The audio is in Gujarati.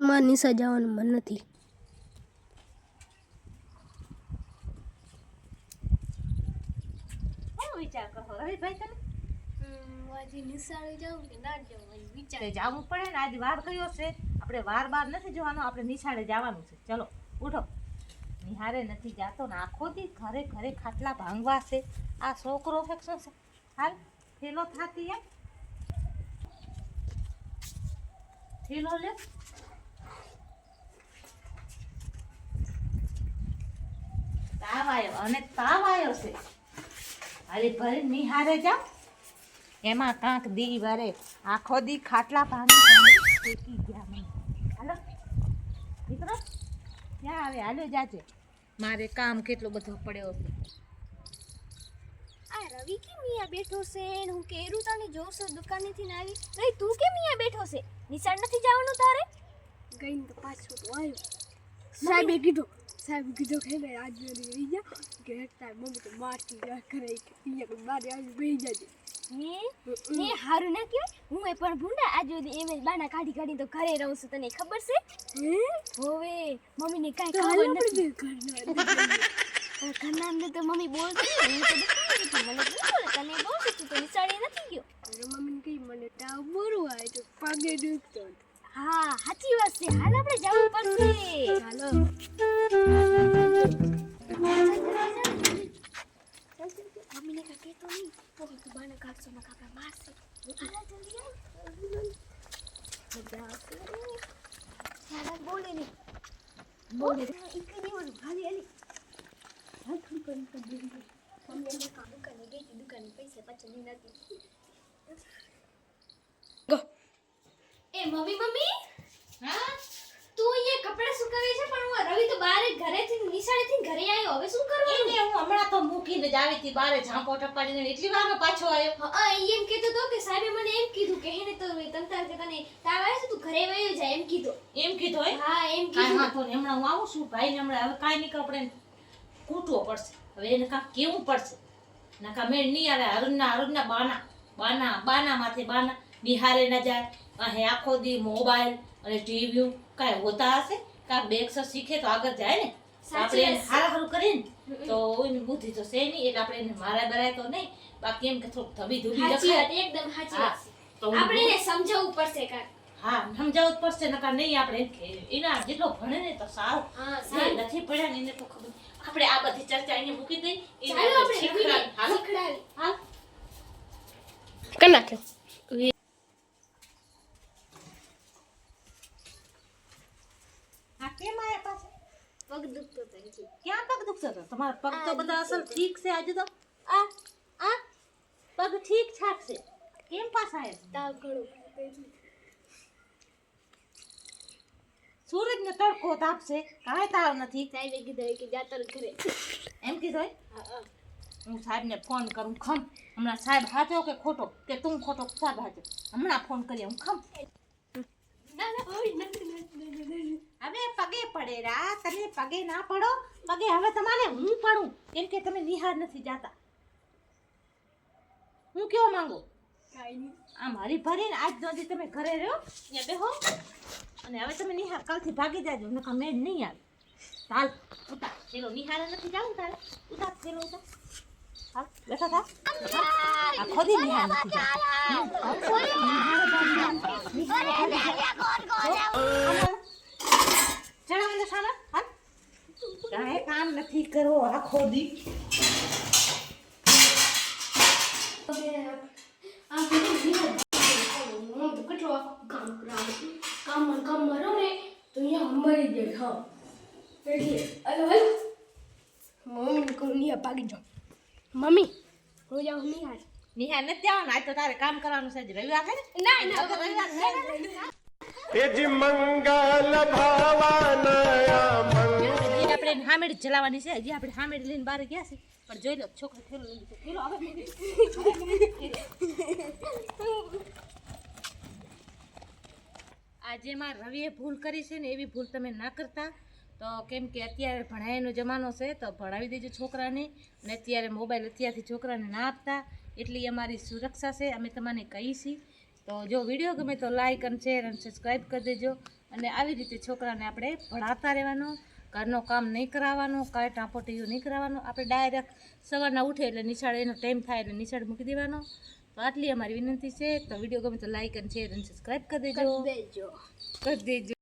માં નિશા જવાનું મન નથી. વિચાર કરો? રવિભાઈ તમે? આજે નિશાળે જાઉં કે ના જવું વિચારે. જવું પડે ને આજે વાર કયો છે? આપણે વાર બાર નથી જવાનું આપણે નિશાળે જવાનું છે. ચલો ઉઠો. નિહારે નથી જાતો ને આખો દી ઘરે ઘરે ખાટલા ભાંગવા છે. આ છોકરો ફેક્શન છે. હાલ થેલો થાતી એમ. થેલો લે. તાવ આવ્યો અને તાવ આવ્યો છે. હાલી ભરી નિહારે જાઓ. એમાં કાંક દી વરે આખો દી ખાટલા પાણી ફેંકી ગયા મને. હાલો. દીકરો ક્યાં આવે? હાલો જાજે. મારે કામ કેટલો બધો પડ્યો છે. આ રવિ કેમ અહીંયા બેઠો છે? હું કેરું તને જોઉં છું દુકાનેથી ને આવી. રવિ તું કેમ અહીંયા બેઠો છે? નિશાળ નથી જવાનું તારે? ગઈને તો પાછો તો આવ્યો. સાહેબે કીધું સાહેબે કીધું કે ભાઈ આજ રહી જા કે હેઠતા મમ્મી તો મારતી જા કરે કે કોઈ મારે આવી બેહી જાજે ને હારું ના કહેવાય? હું એ પણ ભૂંડા આજ સુધી એમ જ બાના કાઢી કાઢી તો ઘરે રહું છું તને ખબર છે? હવે મમ્મી મમ્મીને કાંઈ ખબર નથી. ઘરના અંદર તો મમ્મી બોલતી હું તો મને બોલે તને બોલતી તું તો નિશાળે નથી ગયો? મમ્મી મમ્મીને કહી મને તાવ બરું આવે તો પગે દુખતો હતો. હા સાચી વાત છે. હાલ આપણે જવું પડશે. ચાલો. બોલે દિવસ ભાલી આલી હાલ થોડી કરી કરી દે મમ્મી એને કામ દુકાને ગઈ હતી દુકાને પૈસા પાછા નહીં નથી એ મમ્મી મમ્મી? હા? તું અહીંયા કપડાં સુકાવે છે પણ હું રવિ તો બહાર ઘરેથી નિશાળેથી ઘરે આવ્યો. હવે શું કરવાનું? હું હમણાં તો મૂકીને જ આવી હતી બારે ઝાંપો ટપાડીને એટલી વાર પાછો આવ્યો. હા એમ કહેતો તો કે સાહેબે મને એમ કીધું કે હેને તો તંતાર કે તને તાવ આવે છે તું ઘરે વયો જાય એમ કીધું. એમ કીધું હે હા એમ કીધું. હા તો હમણાં હું આવું છું ભાઈને હમણાં હવે કાઈ નહીં કપડે કૂટવો પડશે. હવે એને કાંક કેવું પડશે. નકા મેળ નહીં આવે અરુણના અરુણના બાના બાના બાના માથે બાના બિહારે ન જાય. અહીં આખો દી મોબાઈલ અને ટીવી કાંઈ હોતા હશે? કાંઈ બે અક્ષર શીખે તો આગળ જાય ને? આપણે એને સારા સારું કરીને તો એની બુદ્ધિ તો છે નહીં એટલે આપણે એને મારા બરાય તો નહીં. બાકી એમ કે થોડુંક ધબી ધુબી સાચી એકદમ સાચી આપણે એને સમજાવવું પડશે કાંઈક હા સમજાવવું જ પડશે નકા નહીં આપણે એમ કે એના જેટલો ભણે ને તો સારું. સારું. નથી ભણ્યા ને એને તો ખબર આપણે આ બધી ચર્ચા અહીંયા મૂકી દઈ. એને શીખડાવી હા. કરી નાખ્યો આ કેમ આયા પાછા પગ દુખતો હતો ક્યાં પગ દુખતો હતો? તમારો પગ તો બધા અસલ ઠીક છે આજે તો? આ આ પગ ઠીક ઠાક છે? કેમ પાછા આયા તાવ ઘણો સૂરજ ને તડકો તાપશે કાંઈ તાવ નથી. સાહેબે કીધું કે જા તારે ઘરે. એમ કીધું હે? સાહેબને ફોન કરું ખમ. હમણાં સાહેબ હાચો કે ખોટો? કે તું ખોટો? સાહેબ હાચો. હમણાં ફોન કરીએ હું ખમ ના ના ભાઈ નથી નથી નથી હવે પગે પડેરા તમે પગે ના પડો. પગે હવે તમારે હું પડું? કેમ કે તમે નિહાર નથી જાતા. હું કેવો માંગુ? આ મારી ભરીને આજ સુધી તમે ઘરે રહ્યો? ત્યાં બેહો. અને હવે તમે નિહાર કાલથી ભાગી જાજો નકા મેં નહીં આવે. ચાલ ઉતાર. પેલો નિહાર નથી જાવું તારે? ઉતાર પેલો ઉતાર. હાલ બેઠા થા. ખોદી નિહાર નથી જાવું. હમ, હાલ, નિહારે જાવું. નિહારે જાવું. ચડાવ મને સામે હાલ નથી કરવો આખો દી કામ ને તો અહીંયા મરી જાય હા એટલે અરે ભાઈ મમ્મીને કહું નિહાર ભાગી મમ્મી હું જાઉં નિહાર નિહાર નથી જવાનું આજ તો તારે કામ કરવાનું છે જ. રવિવાર છે ને ના ના રવિવાર છે ને? એજી મંગલ ભવાનયા મંગલ હજી હામેડ ચલાવવાની છે. હજી આપણે હામેડ લઈને બહાર ગયા છે. પણ જોઈ લો, છોકરો ખેલો હવે આજે માં રવિએ ભૂલ કરી છે ને, એવી ભૂલ તમે ના કરતા. તો કેમ કે અત્યારે ભણાવીનો જમાનો છે, તો ભણાવી દેજો છોકરાને. અને અત્યારે મોબાઈલ અત્યારથી છોકરાને ના આપતા. એટલી અમારી સુરક્ષા છે, અમે તમને કહી છીએ તો જો વીડિયો ગમે તો લાઇક અને શેર અને સબસ્ક્રાઈબ કરી દેજો. અને આવી રીતે છોકરાને આપણે ભણાવતા રહેવાનું. ઘરનું કામ નહીં કરાવવાનું કાંઈ ટાંપોટીયું નહીં કરાવવાનું. આપણે ડાયરેક્ટ સવારના ઉઠે એટલે નિશાળ એનો ટાઈમ થાય એટલે નિશાળ મૂકી દેવાનો. તો આટલી અમારી વિનંતી છે. તો વીડિયો ગમે તો લાઈક અને શેર અને સબસ્ક્રાઈબ કરી દેજો. દેજો. કરી દેજો.